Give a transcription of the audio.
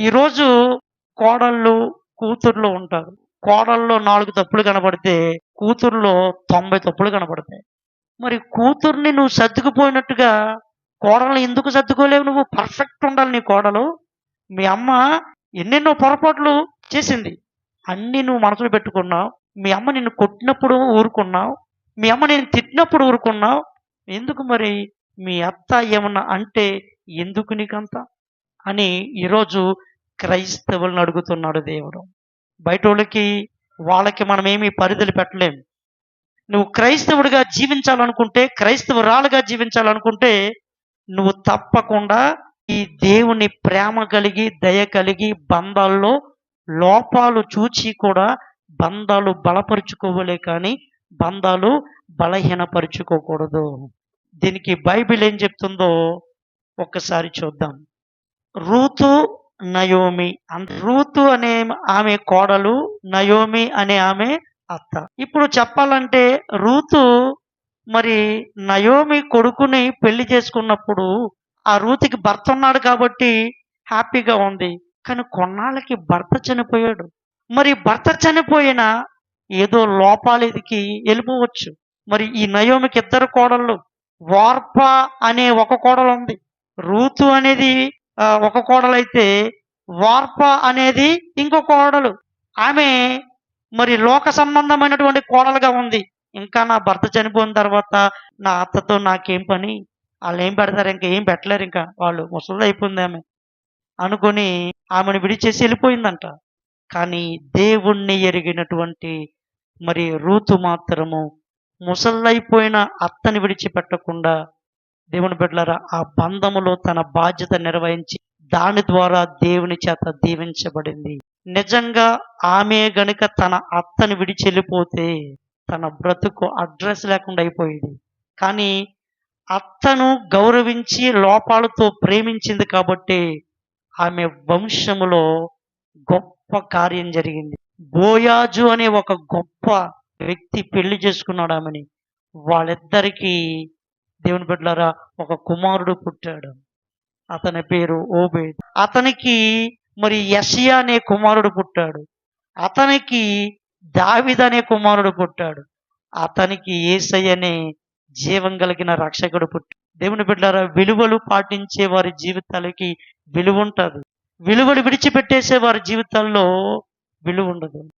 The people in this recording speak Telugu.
ఈరోజు కోడళ్ళు కూతుర్లు ఉంటారు. కోడల్లో నాలుగు తప్పులు కనబడితే కూతుర్లో తొంభై తప్పులు కనబడతాయి. మరి కూతుర్ని నువ్వు సర్దుకుపోయినట్టుగా కోడల్ని ఎందుకు సర్దుకోలేవు నువ్వు? పర్ఫెక్ట్ ఉండాలి నీ కోడలు. మీ అమ్మ ఎన్నెన్నో పొరపాట్లు చేసింది. అన్నీ నువ్వు మనసులో పెట్టుకున్నావు. మీ అమ్మ నిన్ను కొట్టినప్పుడు ఊరుకున్నావు. మీ అమ్మ నేను తిట్టినప్పుడు ఊరుకున్నావు. ఎందుకు మరి? మీ అత్త ఏమన్నా అంటే ఎందుకు నీకంత? అని ఈరోజు క్రైస్తవులను అడుగుతున్నాడు దేవుడు. బయట వాళ్ళకి వాళ్ళకి మనం ఏమీ పరిధులు పెట్టలేం. నువ్వు క్రైస్తవుడిగా జీవించాలనుకుంటే క్రైస్తవురాలుగా జీవించాలనుకుంటే నువ్వు తప్పకుండా ఈ దేవుని ప్రేమ కలిగి దయ కలిగి బంధాల్లో లోపాలు చూచి కూడా బంధాలు బలపరుచుకోవలే కానీ బంధాలు బలహీనపరుచుకోకూడదు. దీనికి బైబిల్ ఏం చెప్తుందో ఒక్కసారి చూద్దాం. Ruth Naomi. రూతు అనే ఆమె కోడలు నయోమి అనే ఆమె అత్త. ఇప్పుడు చెప్పాలంటే రూతు మరి నయోమి కొడుకుని పెళ్ళి చేసుకున్నప్పుడు ఆ రూతికి భర్త ఉన్నాడు కాబట్టి హ్యాపీగా ఉంది. కానీ కొన్నాళ్ళకి భర్త చనిపోయాడు. మరి భర్త చనిపోయిన ఏదో లోపాలకి వెళ్ళిపోవచ్చు. మరి ఈ నయోమికి ఇద్దరు కోడళ్ళు. వార్ప అనే ఒక కోడలు ఉంది రూతు అనేది ఒక కోడలైతే వార్ప అనేది ఇంకో కోడలు. ఆమె మరి లోక సంబంధమైనటువంటి కోడలుగా ఉంది. ఇంకా నా భర్త చనిపోయిన తర్వాత నా అత్తతో నాకేం పని? వాళ్ళు ఏం పెడతారు? ఇంకా ఏం పెట్టలేరు ఇంకా. వాళ్ళు ముసలి అయిపోయింది ఆమె. అనుకొని ఆమెను విడిచేసి వెళ్ళిపోయిందంట. కానీ దేవుణ్ణి ఎరిగినటువంటి మరి రూతు మాత్రము ముసళ్ళైపోయిన అత్తని విడిచిపెట్టకుండా దేవుని బిడ్డలారా ఆ బంధములో తన బాధ్యత నిర్వహించి దాని ద్వారా దేవుని చేత దీవించబడింది. నిజంగా ఆమె గనుక తన అత్తని విడిచి వెళ్ళిపోతే తన బ్రతుకు అడ్రస్ లేకుండా అయిపోయేది. కానీ అత్తను గౌరవించి లోపాలతో ప్రేమించింది కాబట్టి ఆమె వంశములో గొప్ప కార్యం జరిగింది. బోయాజు అనే ఒక గొప్ప వ్యక్తి పెళ్ళి చేసుకున్నాడు ఆమెని. వాళ్ళిద్దరికీ దేవుని బిడ్డలారా ఒక కుమారుడు పుట్టాడు. అతని పేరు ఓబేద్. అతనికి మరి యషియా అనే కుమారుడు పుట్టాడు. అతనికి దావిద్ అనే కుమారుడు పుట్టాడు. అతనికి ఏసై అనే జీవం కలిగిన రక్షకుడు పుట్టాడు. దేవుని బిడ్డారా విలువలు పాటించే వారి జీవితాలకి విలువ ఉంటుంది. విలువలు విడిచిపెట్టేసే వారి జీవితాల్లో విలువ ఉండదు.